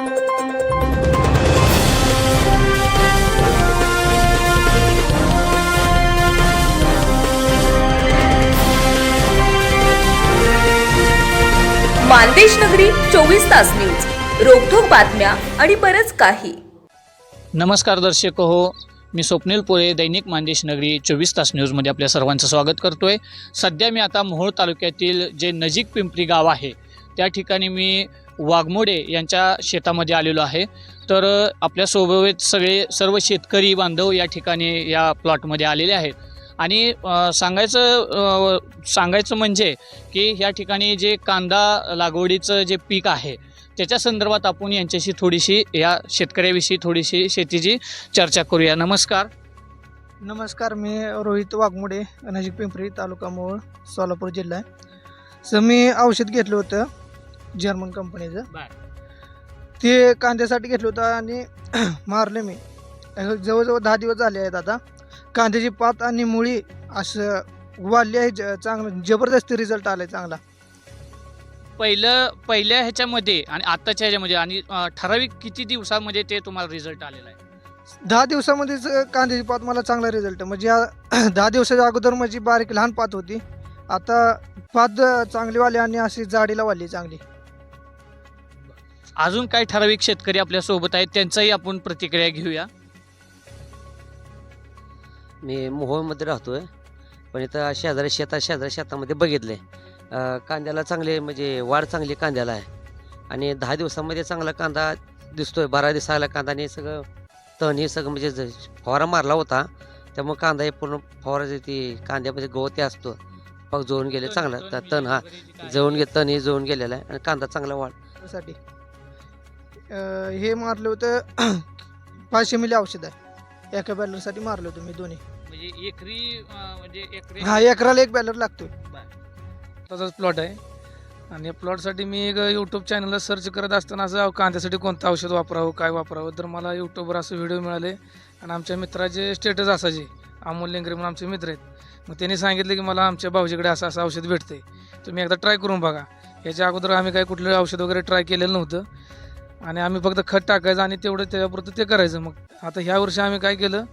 मानदेश नगरी चोवीस तास न्यूज. रोखोक बातम्या आणि बरंच काही. नमस्कार दर्शक हो. मी स्वप्नील पोळे दैनिक मानदेश नगरी चोवीस तास न्यूजमध्ये आपल्या सर्वांचं स्वागत करतो आहे सध्या मी आता मोहोळ तालुक्यातील जे नजीक पिंपरी गाव आहे त्या ठिकाणी मी वाघमोडे यांच्या शेतामध्ये आलेलो आहे. तर आपल्या आपल्यासोबत सगळे सर्व शेतकरी बांधव या ठिकाणी या प्लॉटमध्ये आलेले आहेत. आणि सांगायचं सांगायचं म्हणजे की या ठिकाणी जे कांदा लागवडीचं जे पीक आहे त्याच्या संदर्भात आपण यांच्याशी थोडीशी या शेतकऱ्याविषयी थोडीशी शेतीची चर्चा करूया. नमस्कार. नमस्कार मी रोहित वाघमोडे नजीक पिंपरी तालुका मोहोळ सोलापूर जिल्हा आहे. सर मी औषध घेतलं होतं. जर्मन कंपनीचं. ते कांद्यासाठी घेतलं होतं आणि मारलं मी. जवळजवळ दहा दिवस झाले आहेत आता. कांद्याची पात आणि मुळी असं वाढली आहे ज- चांगलं जबरदस्त रिझल्ट आला आहे चांगला. पहिलं पहिल्या ह्याच्यामध्ये आणि आत्ताच्या ह्याच्यामध्ये आणि अं, ठराविक किती दिवसामध्ये ते तुम्हाला रिझल्ट आलेला आहे? दहा दिवसामध्येच कांद्याची पात मला चांगला रिझल्ट म्हणजे या दहा दिवसाच्या अगोदर माझी बारीक लहान पात होती. आता पात चांगली वाली आणि अशी जाडीला वाली चांगली. अजून काही ठराविक शेतकरी आपल्यासोबत आहेत त्यांचाही आपण प्रतिक्रिया घेऊया. मी मोहोळमध्ये राहतो आहे पण इथं शेजारी शेता शेजारी शेतामध्ये बघितले कांद्याला चांगले म्हणजे वाढ चांगली कांद्याला आहे. आणि दहा दिवसामध्ये चांगला कांदा दिसतोय बारा दिवसाला कांदा आणि सगळं तण हे सगळं म्हणजे ज- फवारा मारला होता त्यामुळे कांदा हे पूर्ण फवारा ती कांद्यामध्ये गवत हे असतो. पग जळून गेले चांगला. त- तण हा जळून गे तण हे जळून गेलेला आहे आणि कांदा चांगला वाढ. हे मारलं होतं पाचशे मिली औषध आहे. एका बॅलरसाठी मारलं होतं मी दोन्ही. म्हणजे एकरी अं, म्हणजे एकरी हा एकराला एक बॅलर लागतो तसाच प्लॉट आहे. आणि या प्लॉटसाठी मी एक यूट्यूब चॅनलला सर्च करत असताना असं अहो, कांद्यासाठी कोणतं औषध वापरावं काय वापरावं? तर मला यूट्यूबवर असं व्हिडिओ मिळाले. आणि आमच्या मित्राचे स्टेटस असायचे. अमोल लेंगरे म्हणून आमचे मित्र आहेत. मग त्यांनी सांगितलं की मला आमच्या भाऊजीकडे असं असं औषध भेटते तुम्ही एकदा ट्राय करून बघा. याच्या अगोदर आम्ही काही कुठलं औषध वगैरे ट्राय केलेलं नव्हतं. आणि आम्ही फक्त खत टाकायचं आणि तेवढं त्याच्यापुरतं ते करायचं. मग आता ह्या वर्षी आम्ही काय केलं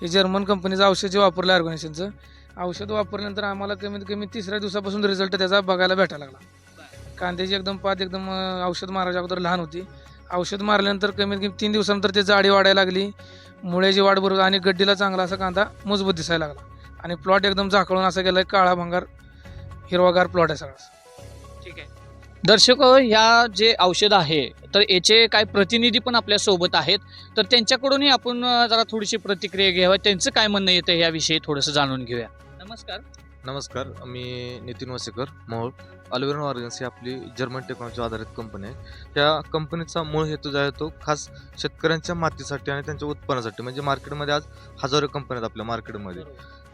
हे जर्मन कंपनीचं औषध जे वापरलं ऑर्गनायझेशनचं औषध वापरल्यानंतर आम्हाला कमीत कमी तिसऱ्या दिवसापासून रिझल्ट त्याचा बघायला भेटायला लागला. कांद्याची एकदम पात एकदम औषध मारायच्या अगोदर लहान होती. औषध मारल्यानंतर कमीत कमी तीन दिवसानंतर ते जाडी वाढायला लागली. मुळ्याची वाढ बरोबर आणि गड्डीला चांगला असा कांदा मजबूत दिसायला लागला. आणि प्लॉट एकदम झाकळून असा गेला काळा भंगार हिरवागार प्लॉट आहे सगळा. दर्शक ह्या जे औषध आहे तर याचे काय प्रतिनिधी पण आपल्यासोबत आहेत. तर त्यांच्याकडूनही आपण जरा थोडीशी प्रतिक्रिया घ्यावी. त्यांचं काय म्हणणं येतं याविषयी थोडंसं जाणून घेऊया. नमस्कार. नमस्कार मी नितीन वसेकर मोहोळ. अल्वेरन ऑर्गन्स ही आपली जर्मन टेक्नॉलॉजी आधारित कंपनी आहे. या कंपनीचा मूळ हेतू जो आहे तो खास शेतकऱ्यांच्या मातीसाठी आणि त्यांच्या उत्पन्नासाठी. म्हणजे मार्केटमध्ये आज हजारो कंपन्या आहेत आपल्या मार्केटमध्ये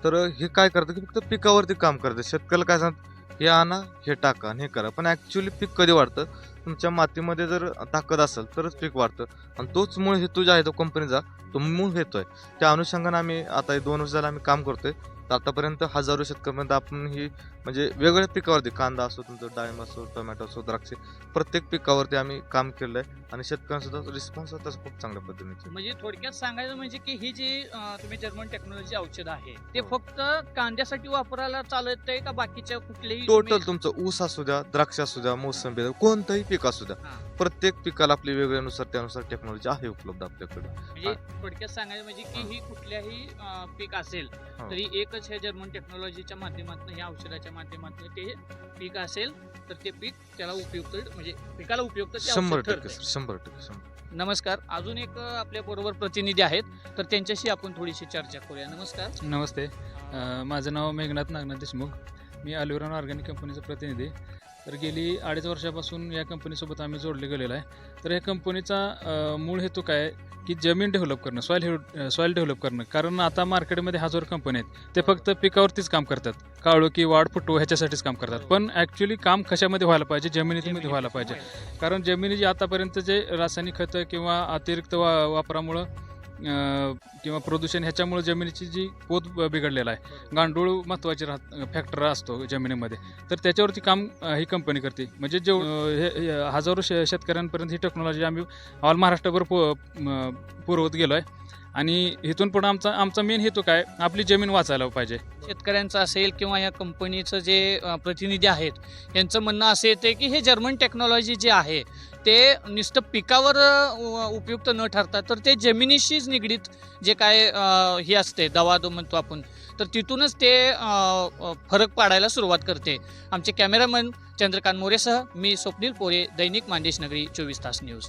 तर हे काय करतं की फक्त पिकावरती काम करतं शेतकऱ्याला काय सांगत हे आणा हे टाका आणि हे करा. पण ॲक्च्युली पीक कधी वाढतं? तुमच्या मातीमध्ये जर ताकद असेल तरच पीक वाढतं. आणि तोच मूळ हेतू जो आहे तो कंपनीचा तो मूळ हेतू आहे त्या अनुषंगाने आम्ही आता दोन वर्ष झालं आम्ही काम करतोय. तर आतापर्यंत हजारो शेतकऱ्यांपर्यंत आपण ही म्हणजे वेगवेगळ्या पिकावरती कांदा असो तुमचं डाळिंब असो टोमॅटो असो द्राक्षे प्रत्येक पिकावरती आम्ही काम केलं आहे आणि शेतकऱ्यांसुद्धा रिस्पॉन्स होता खूप चांगल्या पद्धतीने म्हणजे थोडक्यात सांगायचं म्हणजे की ही जी अं, तुम्ही जर्मन टेक्नॉलॉजी औषध आहे ते हो. फक्त कांद्यासाठी वापरायला चालत आहे का बाकीच्या कुठलेही टोटल तुम्ही- तुमचं ऊस असू द्या द्राक्ष असू द्या मोसंबी कोणतंही पीक असू द्या हा. प्रत्येक पिकाला आपली वेगळ्यानुसार त्यानुसार टेक्नॉलॉजी आहे उपलब्ध आपल्याकडे म्हणजे थोडक्यात सांगायचं म्हणजे की ही कुठल्याही अं, पीक असेल हो. तरी एकच ह्या जर्मन टेक्नॉलॉजीच्या माध्यमातून ह्या औषधाच्या माध्यमातून ते पीक असेल तर ते पीक त्याला उपयुक्त म्हणजे पिकाला उपयुक्त ते शंभर. टक्के सर, शंभर टक्के शंभर नमस्कार. अजून एक आपल्या बरोबर प्रतिनिधी आहेत तर त्यांच्याशी आपण थोडीशी चर्चा करूया. नमस्कार. नमस्ते. अ, माझं नाव मेघनाथ नागनाथ देशमुख. मी अल्विरॉन ऑर्गॅनिक कंपनीचा प्रतिनिधी. आहे. तर गेली अडीच वर्षापासून या कंपनीसोबत आम्ही जोडले गेलेलो आहे. तर या कंपनीचा अ, मूळ हेतू काय आहे? की जमीन डेव्हलप करणं सॉईल सॉईल डेव्हलप करणं. कारण आता मार्केटमध्ये हजार कंपनी आहेत ते फक्त पिकावरतीच काम करतात. काळोखी वाढ फुटो ह्याच्यासाठीच काम करतात. पण ॲक्च्युली काम कशामध्ये व्हायला पाहिजे? जमिनीमध्ये व्हायला पाहिजे. कारण जमिनीची आतापर्यंत जे रासायनिक खतं किंवा अतिरिक्त वा वापरामुळं किंवा प्रदूषण ह्याच्यामुळे जमिनीची जी पोत बिघडलेला आहे. गांडूळ महत्त्वाचे राहत फॅक्टर असतो जमिनीमध्ये. तर त्याच्यावरती काम ही कंपनी करते. म्हणजे जेव हे हजारो शे शेतकऱ्यांपर्यंत ही टेक्नॉलॉजी आम्ही ऑल महाराष्ट्रभर पु पुरवत गेलो आहे आणि इथून पुढं आमचा आमचा मेन हेतू काय? आपली जमीन वाचायला पाहिजे. शेतकऱ्यांचं असेल किंवा या कंपनीचं जे प्रतिनिधी आहेत यांचं म्हणणं असं येते की हे जर्मन टेक्नॉलॉजी जे आहे ते नुसतं पिकावर उपयुक्त न ठरता तर ते जमिनीशीच निगडीत जे काय हे असते दवा दो म्हणतो आपण तर तिथूनच ते फरक पाडायला सुरुवात करते. आमचे कॅमेरामन चंद्रकांत मोरेसह मी स्वप्नील पोरे दैनिक मांडेशनगरी चोवीस तास न्यूज.